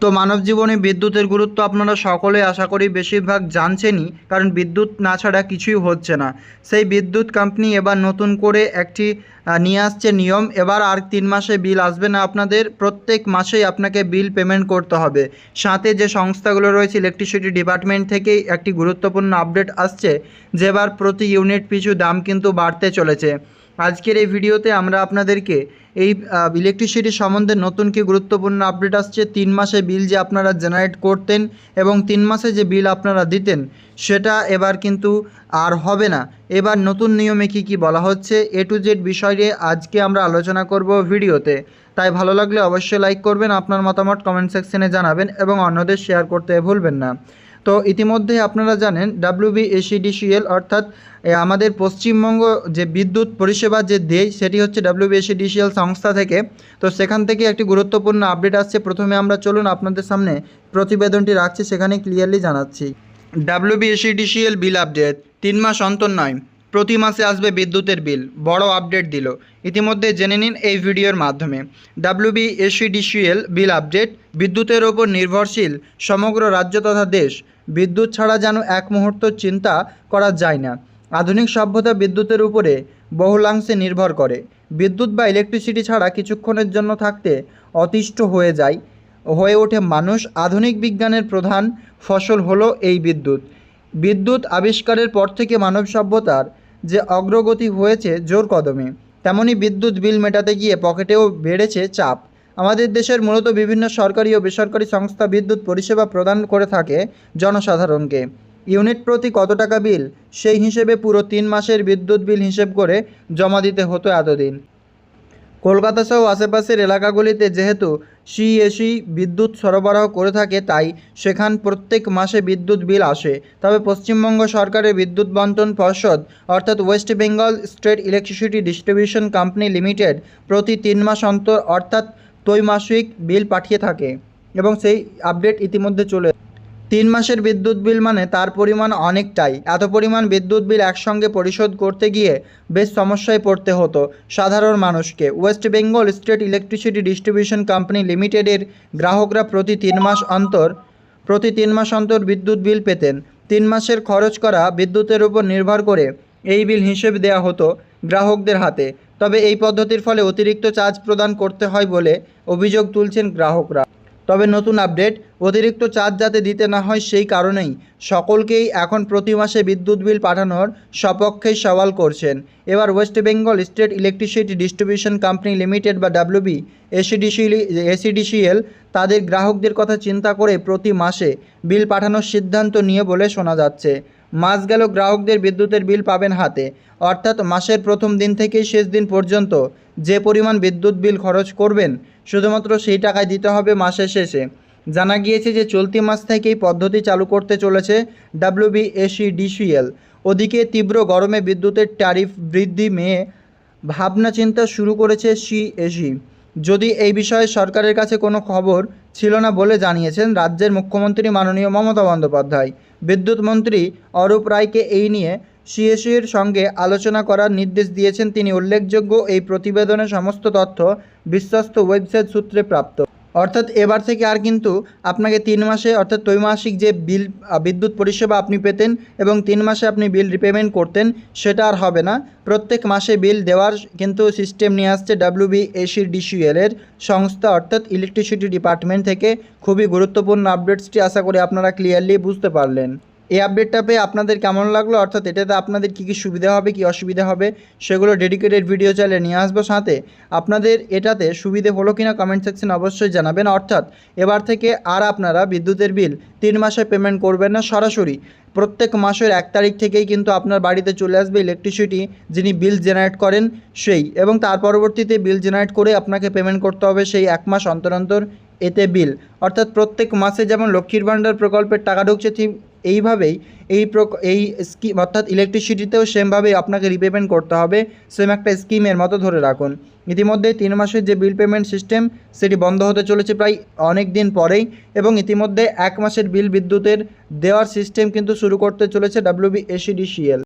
তো মানব জীবনে বিদ্যুতের গুরুত্ব আপনারা সকলে আশা করি বেশিরভাগ জানছেনই, কারণ বিদ্যুৎ না ছাড়া কিছুই হচ্ছে না। সেই বিদ্যুৎ কোম্পানি এবার নতুন করে একটি নিয়ে আসছে নিয়ম। এবার আর তিন মাসে বিল আসবে না আপনাদের, প্রত্যেক মাসেই আপনাকে বিল পেমেন্ট করতে হবে। সাথে যে সংস্থাগুলো রয়েছে ইলেকট্রিসিটি ডিপার্টমেন্ট থেকেই একটি গুরুত্বপূর্ণ আপডেট আসছে। যে এবার প্রতি ইউনিট পিছু দাম কিন্তু বাড়তে চলেছে। আজকের এই ভিডিওতে আমরা আপনাদেরকে এই ইলেকট্রিসিটি সম্বন্ধে নতুন কি গুরুত্বপূর্ণ আপডেট আসছে, তিন মাসে বিল যে আপনারা জেনারেট করতেন এবং তিন মাসে যে বিল আপনারা দিতেন, সেটা এবার কিন্তু আর হবে না। এবার নতুন নিয়মে কি কি বলা হচ্ছে এ টু জেড বিষয়ে আজকে আমরা আলোচনা করব ভিডিওতে। তাই ভালো লাগলে অবশ্যই লাইক করবেন, আপনার মতামত কমেন্ট সেকশনে জানাবেন এবং অন্যদের শেয়ার করতে ভুলবেন না। তো ইতিমধ্যে আপনারা জানেন ডাব্লিউবিএসিডিসিএল অর্থাৎ আমাদের পশ্চিমবঙ্গ যে বিদ্যুৎ পরিষেবা যে দেয়, সেটি হচ্ছে ডাব্লিউবিএসিডিসিএল সংস্থা থেকে। তো সেখান থেকে একটি গুরুত্বপূর্ণ আপডেট আসছে। প্রথমে আমরা চলুন আপনাদের সামনে প্রতিবেদনটি রাখছি, সেখানে ক্লিয়ারলি জানাচ্ছি। ডাব্লিউবিএসিডিসিএল বিল আপডেট তিন মাস অন্তর নয়। প্রতি মাসে আসবে বিদ্যুতের বিল, বড় আপডেট দিল। ইতিমধ্যে জেনে নিন এই ভিডিওর মাধ্যমে। ডাব্লিউবিএসিডিসিএল বিল আপডেট, বিদ্যুতের ওপর নির্ভরশীল সমগ্র রাজ্য তথা দেশ। বিদ্যুৎ ছাড়া যেন এক মুহূর্ত চিন্তা করা যায় না। আধুনিক সভ্যতা বিদ্যুতের উপরে বহুলাংশে নির্ভর করে। বিদ্যুৎ বা ইলেকট্রিসিটি ছাড়া কিছুক্ষণের জন্য থাকতে অতিষ্ঠ হয়ে যায়, হয়ে ওঠে মানুষ। আধুনিক বিজ্ঞানের প্রধান ফসল হলো এই বিদ্যুৎ। বিদ্যুৎ আবিষ্কারের পর থেকে মানব সভ্যতার যে অগ্রগতি হয়েছে জোর কদমে, তেমনি বিদ্যুৎ বিল মেটাতে গিয়ে পকেটেও বেড়েছে চাপ। আমাদের দেশের মূলত বিভিন্ন সরকারি ও বেসরকারি সংস্থা বিদ্যুৎ পরিষেবা প্রদান করে থাকে জনসাধারণকে। ইউনিট প্রতি কত টাকা বিল? সেই হিসেবে পুরো তিন মাসের বিদ্যুৎ বিল হিসেব করে জমা দিতে হতো এতদিন। কলকাতা সহ আশেপাশের এলাকাগুলিতে যেহেতু সিএসি বিদ্যুৎ সরবরাহ করে থাকে, তাই সেখান প্রত্যেক মাসে বিদ্যুৎ বিল আসে। তবে পশ্চিমবঙ্গ সরকারের বিদ্যুৎ বন্টন পর্ষদ, অর্থাৎ West Bengal state electricity distribution company limited, প্রতি তিন মাস অন্তর, অর্থাৎ ত্রৈমাসিক বিল পাঠিয়ে থাকে এবং সেই আপডেট ইতিমধ্যে চলে তিন মাসের বিদ্যুৎ বিল মানে তার পরিমাণ অনেকটাই। এত পরিমাণ বিদ্যুৎ বিল একসঙ্গে পরিশোধ করতে গিয়ে বেশ সমস্যায় পড়তে হতো সাধারণ মানুষকে। West Bengal state electricity distribution company লিমিটেডের গ্রাহকরা প্রতি তিন মাস অন্তর, প্রতি তিন মাস অন্তর বিদ্যুৎ বিল পেতেন। তিন মাসের খরচ করা বিদ্যুতের উপর নির্ভর করে এই বিল হিসেব দেওয়া হতো গ্রাহকদের হাতে। তবে এই পদ্ধতির ফলে অতিরিক্ত চার্জ প্রদান করতে হয় বলে অভিযোগ তুলছেন গ্রাহকরা। তবে নতুন আপডেট, অতিরিক্ত চার্জ যাতে দিতে না হয় সেই কারণেই সকলকেই এখন প্রতি মাসে বিদ্যুৎ বিল পাঠানোর সপক্ষেই সওয়াল করছেন। এবার West Bengal state electricity distribution company limited বা ডাব্লিউবি এসিডিসি এসিডিসিএল তাদের গ্রাহকদের কথা চিন্তা করে প্রতি মাসে বিল পাঠানোর সিদ্ধান্ত নিয়ে বলে শোনা যাচ্ছে। মাস গেল গ্রাহকদের বিদ্যুতের বিল পাবেন হাতে। অর্থাৎ মাসের প্রথম দিন থেকেই শেষ দিন পর্যন্ত যে পরিমাণ বিদ্যুৎ বিল খরচ করবেন, শুধুমাত্র সেই টাকায় দিতে হবে মাসের শেষে। জানা গিয়েছে যে চলতি মাস থেকেই পদ্ধতি চালু করতে চলেছে ডাব্লিউবিএসিডিসিএল ওদিকে তীব্র গরমে বিদ্যুতের ট্যারিফ বৃদ্ধি মেয়ে ভাবনা চিন্তা শুরু করেছে সিএসি যদি এই বিষয়ে সরকারের কাছে কোনো খবর ছিল না বলে জানিয়েছেন রাজ্যের মুখ্যমন্ত্রী মাননীয় মমতা বন্দ্যোপাধ্যায়। বিদ্যুৎ মন্ত্রী অরূপ রায়কে এই নিয়ে সিএসির সঙ্গে আলোচনা করার নির্দেশ দিয়েছেন তিনি। উল্লেখযোগ্য এই প্রতিবেদনের সমস্ত তথ্য বিশ্বস্ত ওয়েবসাইট সূত্রে প্রাপ্ত। অর্থাৎ এবার থেকে আর কিন্তু আপনাকে তিন মাসে, অর্থাৎ ত্রৈমাসিক যে বিল বিদ্যুৎ পরিষেবা আপনি পেতেন এবং তিন মাসে আপনি বিল রিপেমেন্ট করতেন, সেটা আর হবে না। প্রত্যেক মাসে বিল দেওয়ার কিন্তু সিস্টেম নিয়ে আসছে ডাব্লিউবিএসি ডিসিএল এর সংস্থা, অর্থাৎ ইলেকট্রিসিটি ডিপার্টমেন্ট থেকে। খুবই গুরুত্বপূর্ণ আপডেটসটি আশা করি আপনারা ক্লিয়ারলি বুঝতে পারলেন। এই আপডেটটা পেয়ে আপনাদের কেমন লাগল? অর্থাৎ এটাতে আপনাদের কী কী সুবিধা হবে, কী অসুবিধা হবে, সেগুলো ডেডিকেটেড ভিডিও চাইলে নিয়ে আসব সাথে। আপনাদের এটাতে সুবিধে হলো কিনা কমেন্ট সেকশন অবশ্যই জানাবেন। অর্থাৎ এবার থেকে আর আপনারা বিদ্যুতের বিল তিন মাসে পেমেন্ট করবেন না সরাসরি। প্রত্যেক মাসের এক তারিখ থেকেই কিন্তু আপনার বাড়িতে চলে আসবে ইলেকট্রিসিটি যিনি বিল জেনারেট করেন সেই। এবং তার পরবর্তীতে বিল জেনারেট করে আপনাকে পেমেন্ট করতে হবে সেই এক মাস অন্তর অন্তর এতে বিল অর্থাৎ প্রত্যেক মাসে যেমন লক্ষ্মীর ভাণ্ডার প্রকল্পের টাকা ঢুকছে, ঠিক এইভাবেই এই প্রক এই স্কিম অর্থাৎ ইলেকট্রিসিটিতেও সেমভাবেই আপনাকে রিপেমেন্ট করতে হবে। সেম একটা স্কিমের মতো ধরে রাখুন। ইতিমধ্যে তিন মাসের যে বিল পেমেন্ট সিস্টেম সেটি বন্ধ হতে চলেছে প্রায় অনেক দিন পরেই এবং ইতিমধ্যে এক মাসের বিল বিদ্যুতের দেওয়ার সিস্টেম কিন্তু শুরু করতে চলেছে ডাব্লিউবিএসিডিসিএল